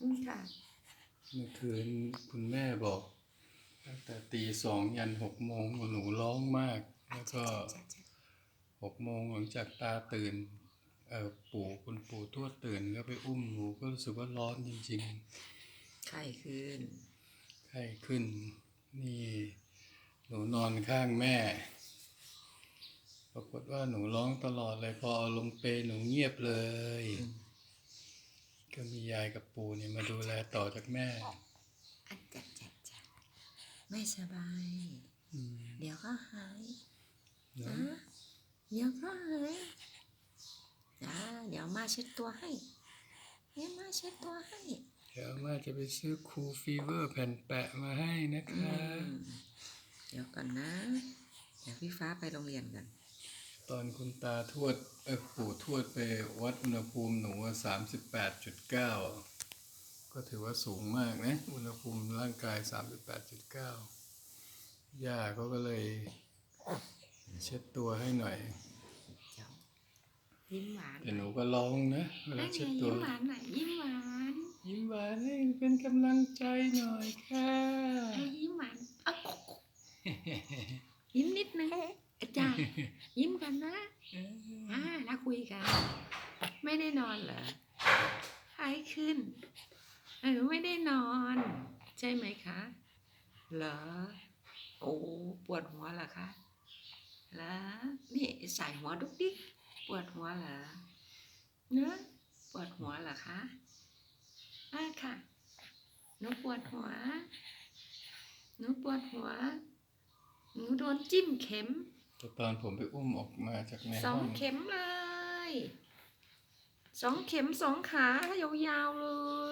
อืมค่ะเมื่อคืนคุณแม่บอกตั้งแต่ตีสองยันหกโมงหนูร้องมาก แล้วก็หกโมงหลังจากตาตื่นเออปู่คุณปู่ทวดตื่นก็ไปอุ้มหนูก็รู้สึกว่าร้อนจริงไข้ขึ้นๆไข้ขึ้น นี่หนูนอนข้างแม่ ปรากฏว่าหนูร้องตลอดเลยพอเอาลงเปลหนูเงียบเลย ก็มียายกับปู่เนี่ยมาดูแลต่อจากแม่ อันจัดจัดจัดไม่สบาย อืมเดี๋ยวก็หายเนนะอะเดี๋ยวก็หายจ้าเดี๋ยวมาเช็ดตัวให้เดี๋ยวมาเช็ดตัวให้ เดี๋ยวมาจะไปซื้อคูลฟีเวอร์แผ่นแปะมาให้นะคะอืมเดี๋ยวก่อนนะ เดี๋ยวพี่ฟ้าไปโรงเรียนกัน ตอนคุณตาทวดเออปู่ทวดไปวัดอุณหภูมิหนูสามสิบแปดจุดเก้าก็ถือว่าสูงมากนะ อุณหภูมิร่างกายสามสิบแปดจุดเก้าย่าเขาก็เลยเช็ดตัวให้หน่อยเจ้ายิ้มหวานแต่หนูก็ร้องนะเวลานั่นไงเช็ดตัยิ้วมหวานหน่อยยิ้มหวาน ยิ้มหวานให้เป็นกำลังใจหน่อยค่ะเอ้ยยิ้มหวานเอ้ายิ้มนิดนึงอาจารย์ยิ้มกันนะอ่าแล้ว คุยกัน ไม่ได้นอนเหรอหายขึ้น เออไม่ได้นอน ใช่ไหมคะ เหรอ โอ้ปวดหัวเหรอคะเหรอนี่ใส่หัวดุกดิกปวดหัวเหรอเนอะปวดหัวเหรอคะอ่าค่ะหนูปวดหัวหนูปวดหัวหนูโดนจิ้มเข็มแต่ตอนผมไปอุ้มออกมาจากในสอห้งองเข็มเลย สองเข็มสองขายาวๆเล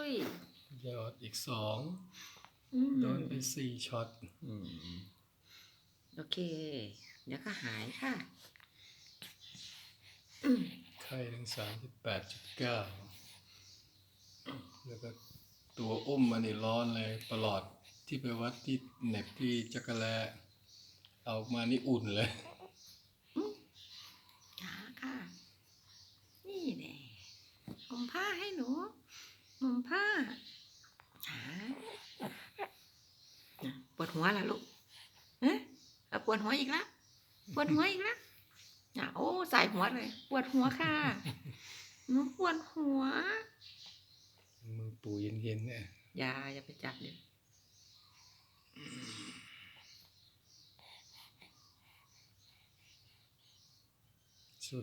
ยยอดอีกสองอืมโดนไปสี่ช็อตอืมโอเค เดี๋ยวก็หายค่ะอืมไข้ถึงสามสิบแปดจุดเก้าแล้วก็ตัวอุ้มมันนี่ร้อนเลยประหลอดที่ไปวัดที่เหน็บที่จักรแลเอามานี่อุ่นเลย ขาค่ะ นี่แน่ห่มผ้าให้หนูห่มผ้าขาน่ะ ปวดหัวล่ะลูกเอ๊ะเอาปวดหัวอีกแล้วปวดหัวอีกแล้วอะโอ้ใส่หัวเลย ปวดหัวค่ะหนูปวดหัว มือปูเย็นๆเนี่ยอย่าอย่าไปจับเดี๋ยว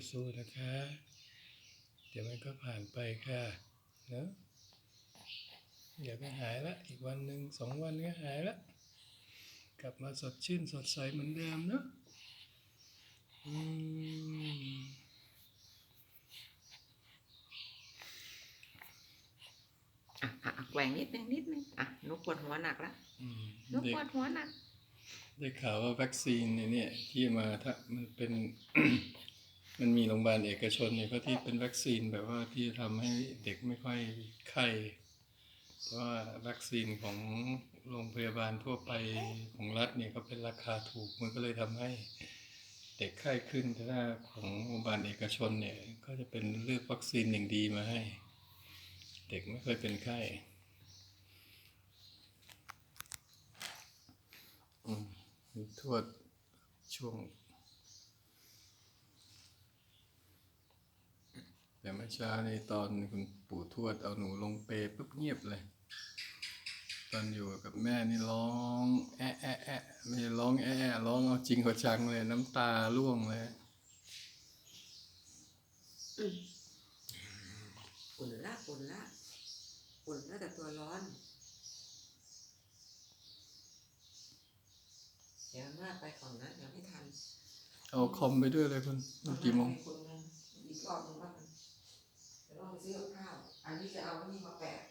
สู้ๆนะคะ เดี๋ยวมันก็ผ่านไปค่ะเนอะเดี๋ยวก็หายละ อีกวันหนึ่งสองวันก็หายละ กลับมาสดชื่นสดใสเหมือนเดิมเนอะอืมอะอะอะแกว่งนิดนึงนิดนึงอะหนูปวดหัวหนักแล้วอืมหนูได้ปวดหัวหนัก ได้ข่าวว่าวัคซีนเนี่ยเนี่ยที่มาถ้ามันเป็น มันมีโรงพยาบาลเอกชนเนี่ยก็ที่เป็นวัคซีนแบบว่าที่ทำให้เด็กไม่ค่อยไข้ เพราะว่าวัคซีนของโรงพยาบาลทั่วไปของรัฐเนี่ยก็เป็นราคาถูกมันก็เลยทำให้เด็กไข้ขึ้นแต่ถ้าของโรงพยาบาลเอกชนเนี่ยก็จะเป็นเลือกวัคซีนอย่างดีมาให้ เด็กไม่เคยเป็นไข้มีทวดช่วง แต่เมื่อเช้าในตอนคุณปู่ทวดเอาหนูลงเปปุ๊บเงียบเลย ตอนอยู่กับแม่นี่ร้องแอะแอะแอะไม่ใช่ร้องแอะแอะร้องเอาจริงเอาจังเลย น้ำตาร่วงเลยอุ่นละอุ่นละอุ่นละแต่ตัวร้อน เดี๋ยวหน้าไปก่อนนะเดี๋ยวไม่ทัน เอาคอมไปด้วยเลยคุณมันกี่โมงอีกรอบนึงว่ากันเดี๋ยวต้องไปซื้อกับข้าว อันนี้จะเอาอันนี้มาแปะ